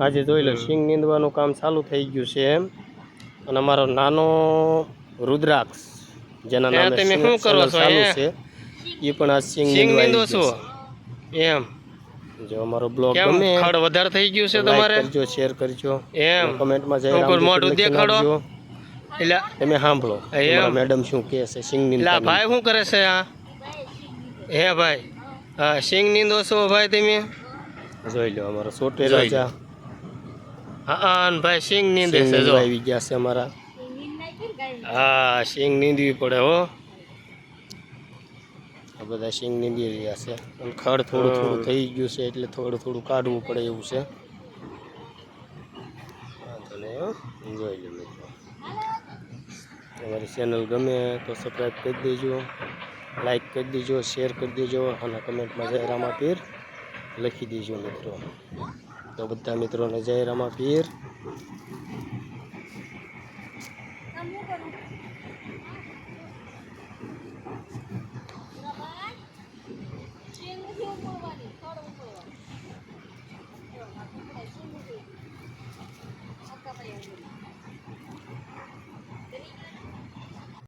આજે જોઈ લો સિંગ નીંદવાનું કામ ચાલુ થઈ ગયું છે એમ. અને અમારો નાનો રુદ્રાક્ષ જેના નામે તમે શું કરો છો, છે એ પણ આ સિંગ નીંદો છો? એમ. જો અમારો બ્લોગ ગમે ખડ વધારે થઈ ગયું છે તમારે? કરજો શેર કરજો. એમ. કમેન્ટમાં ઉપર રામજી મોઢું દેખાડો. એટલે તમે સાંભળો. મેડમ શું કહે છે સિંગ એટલે ભાઈ શું કરે છે આ? હે ભાઈ. હા સિંગ નીંદો છો ભાઈ તમે? જોઈ લો અમારો સોટે છે રાજા હા ભાઈ સિંગ નીંદે છે જો. આવી ગયા છે અમારા. હા સિંગ નીંદવી પડે હો. આ બધા સિંગ નીંદી રહ્યા છે. અને ખડ થોડું થોડું થઈ ગયું છે એટલે થોડું થોડું કાઢવું પડે એવું છે. જોઈ લો મિત્રો. તમારી ચેનલ ગમે તો સબસ્ક્રાઈબ કરી દેજો લાઈક કરી દેજો શેર કરી દેજો અને કમેન્ટમાં જય રામા પીર લખી દેજો મિત્રો. dapat diametron aja ya mampir berapa?